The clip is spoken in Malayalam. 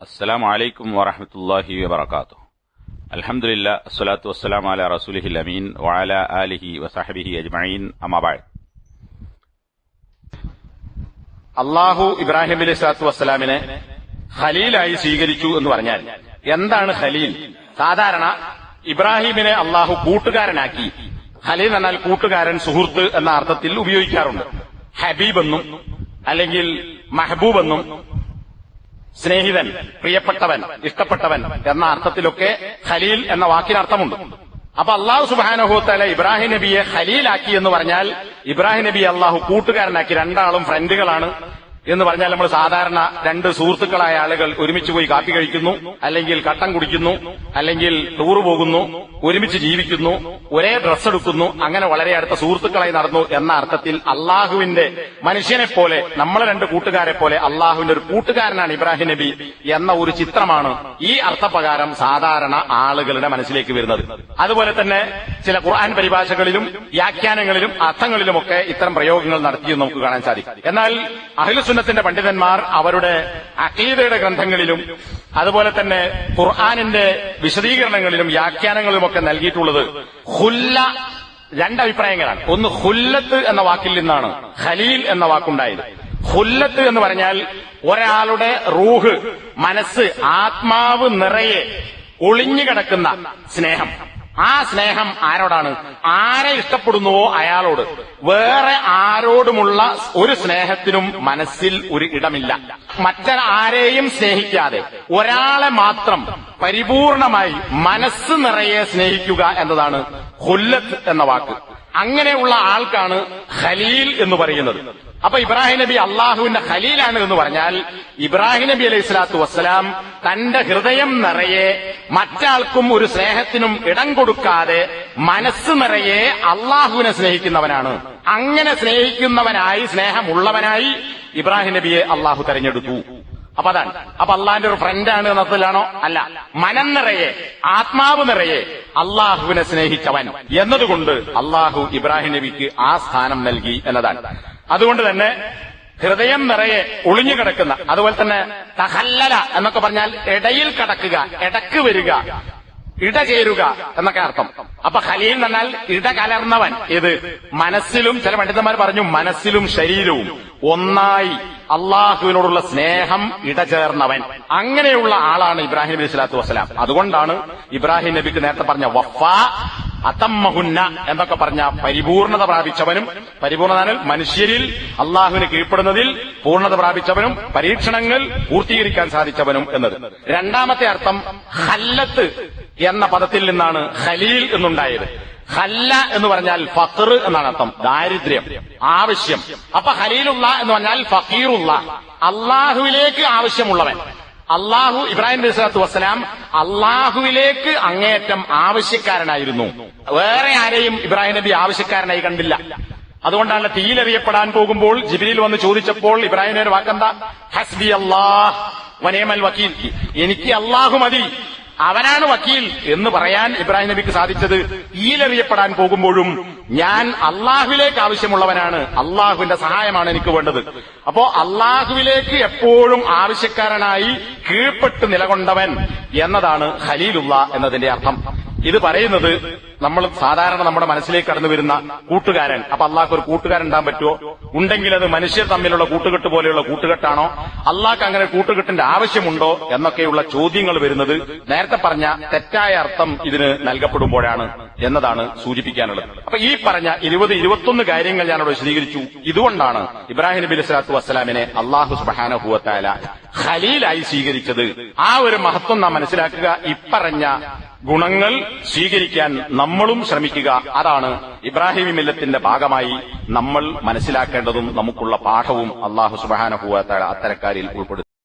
അസ്സലാം വലൈക്കും വറഹമത്തല്ലാഹി വാത്തു അലഹമില്ല അസ്സലാത്തു വസ്സലാം അല റസൂലിഹി അമീൻ വാല ആലിഹി വസാഹബിഹി അജ്മഈൻ. അമാബായ് അള്ളാഹു ഇബ്രാഹിം അലി സ്വലാത്തു വസ്സലാമിനെ ഖലീലായി സ്വീകരിച്ചു എന്ന് പറഞ്ഞാൽ എന്താണ് ഖലീൽ? സാധാരണ ഇബ്രാഹിമിനെ അള്ളാഹു കൂട്ടുകാരനാക്കി. ഖലീൽ എന്നാൽ കൂട്ടുകാരൻ സുഹൃത്ത് എന്ന അർത്ഥത്തിൽ ഉപയോഗിക്കാറുണ്ട്. ഹബീബ് എന്നും അല്ലെങ്കിൽ മഹബൂബ് എന്നും സ്നേഹിതൻ പ്രിയപ്പെട്ടവൻ ഇഷ്ടപ്പെട്ടവൻ എന്ന അർത്ഥത്തിലൊക്കെ ഖലീൽ എന്ന വാക്കിന് അർത്ഥമുണ്ട് അപ്പൊ അള്ളാഹു സുബാനഹുത്തല ഇബ്രാഹിം നബിയെ ഖലീലാക്കി എന്ന് പറഞ്ഞാൽ ഇബ്രാഹിം നബി അള്ളാഹു കൂട്ടുകാരനാക്കി രണ്ടാളും ഫ്രണ്ടുകളാണ് എന്ന് പറഞ്ഞാൽ നമ്മൾ സാധാരണ രണ്ട് സുഹൃത്തുക്കളായ ആളുകൾ ഒരുമിച്ച് പോയി കാപ്പി കഴിക്കുന്നു അല്ലെങ്കിൽ കട്ടം കുടിക്കുന്നു അല്ലെങ്കിൽ ടൂർ പോകുന്നു. ഒരുമിച്ച് ജീവിക്കുന്നു ഒരേ ഡ്രസ്സ് എടുക്കുന്നു അങ്ങനെ വളരെ അടുത്ത സുഹൃത്തുക്കളായി നടന്നു എന്ന അർത്ഥത്തിൽ അള്ളാഹുവിന്റെ മനുഷ്യനെ പോലെ നമ്മളെ രണ്ട് കൂട്ടുകാരെ പോലെ അള്ളാഹുവിന്റെ ഒരു കൂട്ടുകാരനാണ് ഇബ്രാഹിം നബി എന്ന ഒരു ചിത്രമാണ് ഈ അർത്ഥപ്രകാരം സാധാരണ ആളുകളുടെ മനസ്സിലേക്ക് വരുന്നത്. അതുപോലെ തന്നെ ചില ഖുർആൻ പരിഭാഷകളിലും വ്യാഖ്യാനങ്ങളിലും അർത്ഥങ്ങളിലുമൊക്കെ ഇത്തരം പ്രയോഗങ്ങൾ നടത്തിയെന്ന് നമുക്ക് കാണാൻ സാധിക്കും. എന്നാൽ അഖിലുസുന്നത്തിന്റെ പണ്ഡിതന്മാർ അവരുടെ അഖീദയുടെ ഗ്രന്ഥങ്ങളിലും അതുപോലെ തന്നെ ഖുർആാനിന്റെ വിശദീകരണങ്ങളിലും വ്യാഖ്യാനങ്ങളിലുമൊക്കെ നൽകിയിട്ടുള്ളത് ഹുല്ല രണ്ട് അഭിപ്രായങ്ങളാണ്. ഒന്ന് ഹുല്ലത്ത് എന്ന വാക്കിൽ നിന്നാണ് ഖലീൽ എന്ന വാക്കുണ്ടായത്. ഹുല്ലത്ത് എന്ന് പറഞ്ഞാൽ ഒരാളുടെ റൂഹ് മനസ്സ് ആത്മാവ് നിറയെ ഒളിഞ്ഞു കിടക്കുന്ന സ്നേഹം. ആ സ്നേഹം ആരോടാണ്? ആരെ ഇഷ്ടപ്പെടുന്നുവോ അയാളോട്. വേറെ ആരോടുമുള്ള ഒരു സ്നേഹത്തിനും മനസ്സിൽ ഒരു ഇടമില്ല. മറ്റാരെയും സ്നേഹിക്കാതെ ഒരാളെ മാത്രം പരിപൂർണമായി മനസ്സ് നിറയെ സ്നേഹിക്കുക എന്നതാണ് ഹുല്ലത്ത് എന്ന വാക്ക്. അങ്ങനെയുള്ള ആൾക്കാണ് ഖലീൽ എന്ന് പറയുന്നത്. അപ്പൊ ഇബ്രാഹിം നബി അള്ളാഹുവിന്റെ ഖലീലാണ് എന്ന് പറഞ്ഞാൽ ഇബ്രാഹിം നബി അലൈഹി സ്വലാത്തു വസ്സലാം തന്റെ ഹൃദയം നിറയെ മറ്റാൾക്കും ഒരു സ്നേഹത്തിനും ഇടം കൊടുക്കാതെ മനസ്സ് നിറയെ അള്ളാഹുവിനെ സ്നേഹിക്കുന്നവനാണ്. അങ്ങനെ സ്നേഹിക്കുന്നവനായി സ്നേഹമുള്ളവനായി ഇബ്രാഹിം നബിയെ അള്ളാഹു തെരഞ്ഞെടുത്തു. അപ്പൊ അതാണ്. അപ്പൊ അള്ളാഹിന്റെ ഒരു ഫ്രണ്ടാണ് എന്നതിലാണോ? അല്ല. മനം നിറയെ ആത്മാവ് നിറയെ അള്ളാഹുവിനെ സ്നേഹിച്ചവൻ. എന്നതുകൊണ്ട് അള്ളാഹു ഇബ്രാഹിം നബിക്ക് ആ സ്ഥാനം നൽകി എന്നതാണ്. അതുകൊണ്ട് തന്നെ ഹൃദയം നിറയെ ഒളിഞ്ഞു കിടക്കുന്ന അതുപോലെ തന്നെ തഹല്ലല എന്നൊക്കെ പറഞ്ഞാൽ ഇടയിൽ കടക്കുക ഇടയ്ക്ക് വരിക ഇട ചേരുക എന്നൊക്കെ അർത്ഥം. അപ്പൊ ഖലീൽ എന്നാൽ പറഞ്ഞാൽ ഇടകലർന്നവൻ ഇത് മനസ്സിലും ചില പണ്ഡിതന്മാർ പറഞ്ഞു മനസ്സിലും ശരീരവും. ഒന്നായി അള്ളാഹുവിനോടുള്ള സ്നേഹം ഇടചേർന്നവൻ അങ്ങനെയുള്ള ആളാണ് ഇബ്രാഹിം നബി സ്വലാത്തു വസ്സലാം. അതുകൊണ്ടാണ് ഇബ്രാഹിം നബിക്ക് നേരത്തെ പറഞ്ഞ വഫ അതമ്മഹുന്ന എന്നൊക്കെ പറഞ്ഞ പരിപൂർണത പ്രാപിച്ചവനും പരിപൂർണത മനുഷ്യരിൽ അള്ളാഹുവിന് കീഴ്പ്പെടുന്നതിൽ പൂർണത പ്രാപിച്ചവനും പരീക്ഷണങ്ങൾ പൂർത്തീകരിക്കാൻ സാധിച്ചവനും എന്നത്. രണ്ടാമത്തെ അർത്ഥം ഹല്ലത്ത് എന്ന പദത്തിൽ നിന്നാണ് ഖലീൽ എന്നുണ്ടായത്. ഹല്ല എന്ന് പറഞ്ഞാൽ ഫഖർ എന്നാണ് അർത്ഥം. ദാരിദ്ര്യം ആവശ്യം. അപ്പൊ ഹലീലുള്ള എന്ന് പറഞ്ഞാൽ ഫക്കീറുള്ള അള്ളാഹുവിലേക്ക് ആവശ്യമുള്ളവൻ. അള്ളാഹു ഇബ്രാഹിം നബി സ്വലാത്തു വസ്സലാം അള്ളാഹുവിലേക്ക് അങ്ങേയറ്റം ആവശ്യക്കാരനായിരുന്നു. വേറെ ആരെയും ഇബ്രാഹിം നബി ആവശ്യക്കാരനായി കണ്ടില്ല. അതുകൊണ്ടാണ് തീയിലെറിയപ്പെടാൻ പോകുമ്പോൾ ജിബിലിൽ വന്ന് ചോദിച്ചപ്പോൾ ഇബ്രാഹിം നബി വാക്കെന്താ? ഹസ്ബി അള്ളാഹ് വനേമൽ വക്കീൽ. എനിക്ക് അള്ളാഹു മതി. അവനാണ് വക്കീൽ എന്ന് പറയാൻ ഇബ്രാഹിം നബിക്ക് സാധിച്ചത്. ഈലറിയപ്പെടാൻ പോകുമ്പോഴും ഞാൻ അള്ളാഹുവിലേക്ക് ആവശ്യമുള്ളവനാണ്. അള്ളാഹുവിന്റെ സഹായമാണ് എനിക്ക് വേണ്ടത്. അപ്പോ അള്ളാഹുവിലേക്ക് എപ്പോഴും ആവശ്യക്കാരനായി കീഴ്പ്പെട്ട് നിലകൊണ്ടവൻ എന്നതാണ് ഖലീലുള്ള എന്നതിന്റെ അർത്ഥം. ഇത് പറയുന്നത് നമ്മൾ സാധാരണ നമ്മുടെ മനസ്സിലേക്ക് കടന്നു വരുന്ന കൂട്ടുകാരൻ. അപ്പൊ അള്ളാഹ് ഒരു കൂട്ടുകാരൻ ഉണ്ടാൻ പറ്റുമോ? ഉണ്ടെങ്കിൽ അത് മനുഷ്യർ തമ്മിലുള്ള കൂട്ടുകെട്ട് പോലെയുള്ള കൂട്ടുകെട്ടാണോ? അള്ളാഹ്ക്ക് അങ്ങനെ കൂട്ടുകെട്ടിന്റെ ആവശ്യമുണ്ടോ എന്നൊക്കെയുള്ള ചോദ്യങ്ങൾ വരുന്നത് നേരത്തെ പറഞ്ഞ തെറ്റായ അർത്ഥം ഇതിന് നൽകപ്പെടുമ്പോഴാണ് എന്നതാണ് സൂചിപ്പിക്കാനുള്ളത്. അപ്പൊ ഈ പറഞ്ഞ ഇരുപത് ഇരുപത്തൊന്ന് കാര്യങ്ങൾ ഞാനവിടെ വിശദീകരിച്ചു. ഇതുകൊണ്ടാണ് ഇബ്രാഹിം നബി അലൈഹി വസ്സലാമിനെ അള്ളാഹു സുബാനഹുവത്തായ ഖലീലായി സ്വീകരിച്ചത്. ആ ഒരു മഹത്വം നാം മനസ്സിലാക്കുക. ഇപ്പറഞ്ഞ ഗുണങ്ങൾ സ്വീകരിക്കാൻ നമ്മളും ശ്രമിക്കുക. അതാണ് ഇബ്രാഹിം മില്ലത്തിന്റെ ഭാഗമായി നമ്മൾ മനസ്സിലാക്കേണ്ടതും നമുക്കുള്ള പാഠവും അള്ളാഹു സുബാനഹുവ അത്തരക്കാരിൽ ഉൾപ്പെടുത്തും